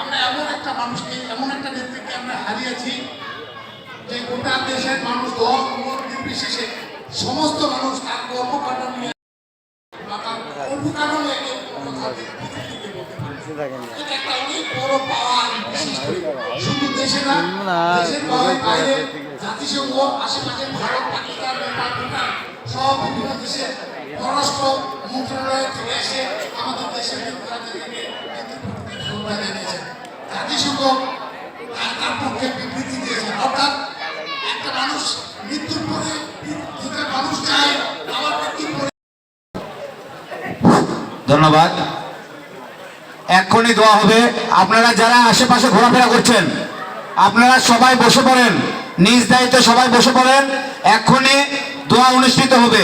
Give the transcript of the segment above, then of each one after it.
আমার এমন একটা মানুষকে, এমন একটা নেতৃত্বকে আমরা হারিয়েছি যে গোটা দেশের মানুষ সমস্ত মানুষ তার কর্মকাণ্ড নিয়ে বা তার কর্মকাণ্ড নিয়ে কেউ কোনো কথা পৃথিবীতে বলতে পারে না। এটা একটা অনেক বড় পাওয়া বিশেষ করে শুধু দেশে না দেশের বাইরে বাইরে আশেপাশে ভারত, পাকিস্তান, নেপাল, ভুটান বিভিন্ন দেশের পররাষ্ট্র মন্ত্রণালয় থেকে এসে আমাদের দেশের শ্রদ্ধা জানিয়েছেন জাতিসংঘ তার পক্ষে বিবৃতি দিয়েছেন অর্থাৎ একটা মানুষ মৃত্যুর পরে মানুষ চায় আমার মৃত্যুর পরে ধন্যবাদ। এক্ষুনি দোয়া হবে। আপনারা যারা আশেপাশে ঘোরাফেরা করছেন, আপনারা সবাই বসে পড়েন। নিজ দায়িত্বে সবাই বসে পড়েন। এক্ষুনি দোয়া অনুষ্ঠিত হবে।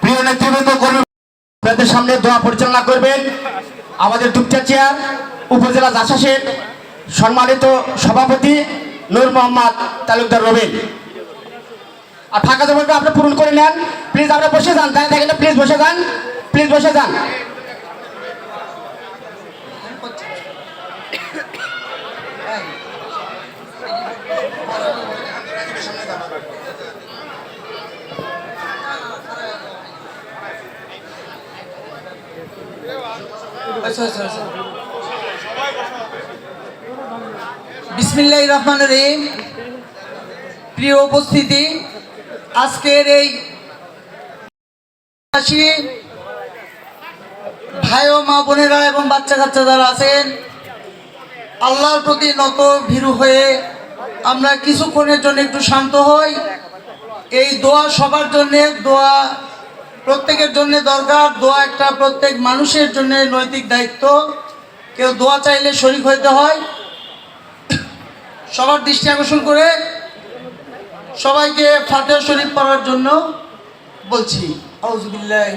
প্রিয় নেতৃবৃন্দ, কর্মী আপনাদের সামনে দোয়া পরিচালনা করবেন। আমাদের দুপচাচিয়া উপজেলা জাসাসের সম্মানিত সভাপতি নূর মোহাম্মদ তালুকদার রবিন। আর ফাঁকা জমিটা আপনি পূরণ করে নেন। প্লিজ আপনারা বসে যান। দাঁড়িয়ে থাকেন, প্লিজ বসে যান। প্লিজ বসে যান। আচ্ছা আচ্ছা আচ্ছা। বিসমিল্লাহ রহমান রহিম। প্রিয় উপস্থিতি, আজকের এই ভাই ও মা বোনেরা এবং বাচ্চা কাচ্চা যারা আছেন, আল্লাহর প্রতি নত ভীরু হয়ে আমরা কিছুক্ষণের জন্য একটু শান্ত হই। এই দোয়া সবার জন্য, দোয়া প্রত্যেকের জন্য দরকার, দোয়া একটা প্রত্যেক মানুষের জন্য নৈতিক দায়িত্ব। কেউ দোয়া চাইলে শরিক হইতে হয়। সবার দৃষ্টি আকর্ষণ করে সবাইকে ফাতেহা শরীফ পড়ার জন্য বলছি। আউযুবিল্লাহি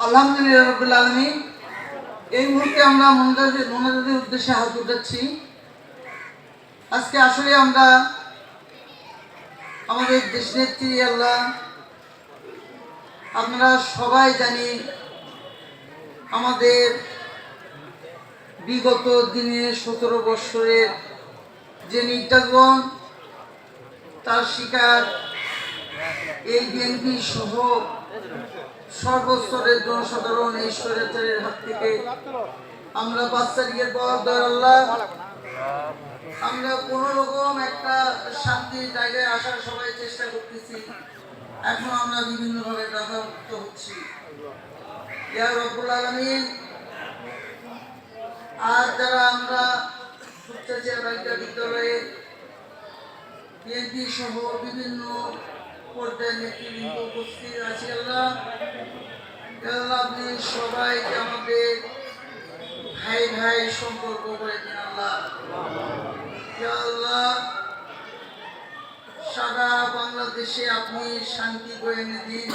আলহামদুলিল্লাহ এই মুহূর্তে আমরা উদ্দেশ্যে হাত উঠাচ্ছি, আজকে আসলে আমরা আমাদের আল্লাহ আপনারা সবাই জানি আমাদের বিগত দিনে সতেরো বৎসরের যে নির্যাতন, তার শিকার এই বিএনপি সহ সর্বস্তরের জনসাধারণ এই স্বৈরাচারের হাত থেকে। আমরা পাঁচ তারিখের পর দয়াল্লাহ আমরা কোন রকম একটা শান্তির জায়গায় আসার সবাই চেষ্টা করতেছি। এখন আমরা বিভিন্নভাবে বাধামুক্ত হচ্ছি। ইয়া রব্বুল আর যারা আমরা বালিকা বিদ্যালয়ে বিএনপি উপস্থিত আছে, আল্লাহ। আল্লাহ ভাই ভাই সম্পর্ক করে দিন, আল্লাহ। আল্লাহ, সারা বাংলাদেশে আপনি শান্তি করে এনে দিন।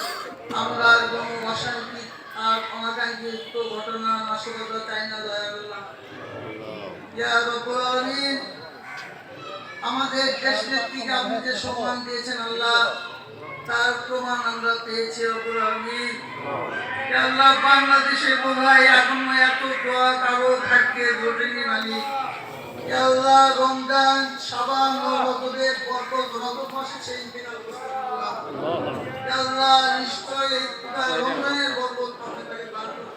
আমরা কোনো অশান্তি অনাকাঙ্ক্ষিত ঘটনা নাশকতা চাই না দয়াল্লাহ আমাদের দেশ নেত্রীকে আপনি যে সম্মান দিয়েছেন আল্লাহ, তার প্রমাণ আমরা পেয়েছি আল্লাহ বাংলাদেশে বোধহয় এখনও এত দোয়া কারও ভাগ্যে জোটেনি মালিক। আল্লাহ রমজান সাবান রজবের বরকত রজব মাসে নিশ্চয় বরকত আপনি তাকে দান করুন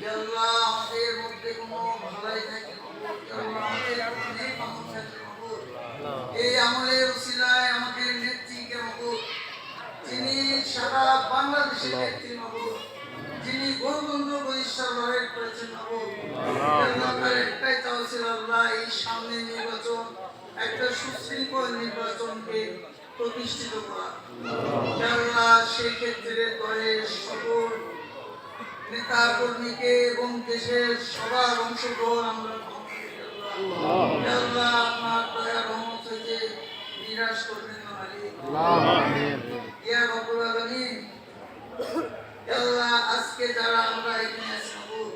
ইয়া আল্লাহ আমাদের মধ্যে কোনো ভালাই থাকে কবুল। ইয়া আল্লাহ আমাদের কোনো নেক আমল থাকে কবুল। এই আমলের উসিলায় আমাদের নেত্রীকে মকুল যিনি সারা বাংলাদেশের নেত্রী মকুল যিনি গণতন্ত্র প্রতিষ্ঠা লড়াই করেছেন মকুল আল্লাহ। তার একটাই চাওয়া ছিল আল্লাহ এই সামনে নির্বাচন একটা সুশৃঙ্খল নির্বাচনকে প্রতিষ্ঠিত করা। আল্লাহ সেক্ষেত্রে দলের সকল নেতা কর্মীকে এবং দেশের সবার অংশগ্রহণ আমরা আল্লাহ। আপনার দয়া রহমত হইতে নিরাশ করবেন না ইয়া আজকে যারা আমরা এখানে আছি মাবুদ।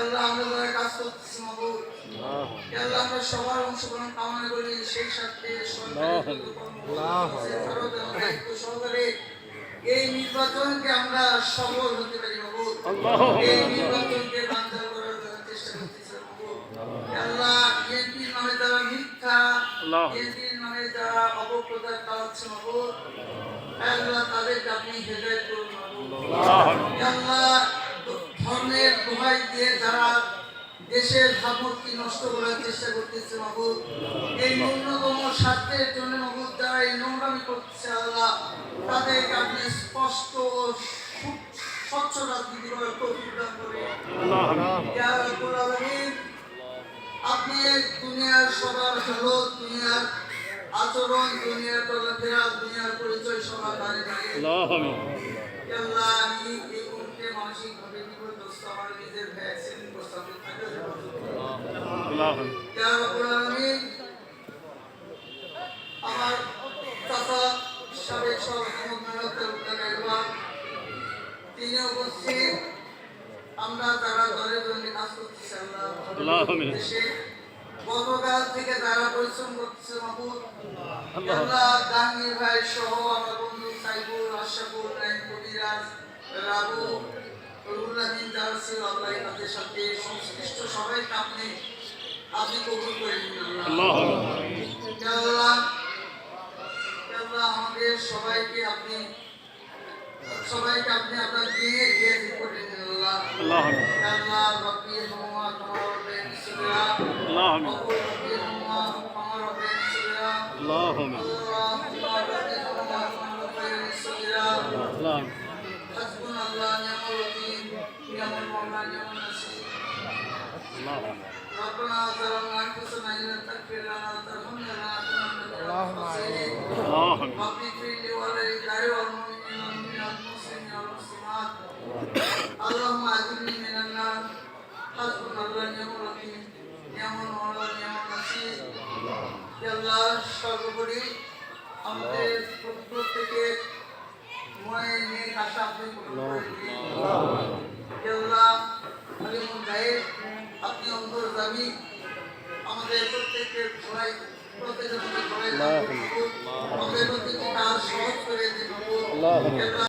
আল্লাহ আমরা যারা কাজ করতেছি মাবুদ। আল্লাহ। আমরা সবার অংশগ্রহণ কামনা করি সেই সাথে সরকারি কর্মকর্তা, দায়িত্ব সহকারে এই নির্বাচনকে আমরা সফল হতে পারি মাবুদ। এই নির্বাচনকে বাঞ্চাল করার জন্য চেষ্টা করতেছি আল্লাহ। বিএনপির নামে যারা মিথ্যা বিএনপির নামে যারা অপপ্রচার চালাচ্ছে মাবুদ। আল্লাহ তাদেরকে আপনি হেদায়েত করুন মাবুদ। ইয়া আল্লাহ ধর্মের দোহাই দিয়ে যারা দেশের ভাবমূর্তি নষ্ট করার চেষ্টা করতেছে মাহবুব এই ন্যূনতম স্বার্থের জন্য মাহবুব যারা এই নোংরামি করতেছে, আল্লাহ, তাদেরকে আপনি স্পষ্ট ও স্বচ্ছ রাজনীতি আপনি দুনিয়ার সবার হালত, দুনিয়ার আচরণ, দুনিয়ার চলাফেরা দুনিয়ার পরিচয় সবার দাঁড়িয়ে আল্লাহ আমি এই মুহূর্তে আমার নিজের ভ্যাকসিন প্রস্তাবিত থাকে। ইয়া রাব্বুল আলামিন আমার চাচা সাবেক সভাপতি মেয়র তালুকদার তিনি উপস্থিত। আমরা তারা দলের জন্য কাজ করতেছি আল্লাহ দেশে গতকাল থেকে যারা পরিশ্রম করতেছে মাহবুব আল্লাহ ভাই সহ আমার বন্ধু সাইবুর আশাকুর নাইন কবিরাজ রাবু রুনাবিন দারসুল আল্লাহ আমাদের সাথে সংশ্লিষ্ট সবাইকে আপনি আপনি কবুল করে নিন আল্লাহ আল্লাহ আল্লাহ আমাদের সবাইকে আপনি সবাইকে আপনি আপনার দিয়ে দিয়ে করে নিন আল্লাহ আল্লাহ আল্লাহ রব্বি হুমা তোমার বেন সুরা আল্লাহ রব্বি হুমা তোমার বেন সুরা আল্লাহ رب اغفر لي ولوالدي والمؤمنين والمؤمنات والمسلمين والمسلمات اللهم اجرني من النار حسبنا الله نعم الوكيل نعم المولى نعم النصير يا الله সর্বোপরি আমাদের প্রত্যেকের মনের নেক আশা আপনি পূরণ করে দিন হে আল্লাহ আলিমুল গায়েব আপনি অন্তর্জামী আমাদের প্রত্যেকের ঘোড়াই প্রত্যেকের মধ্যে ঘোড়াই আমাদের প্রত্যেকটি কাজ সহজ করে দিন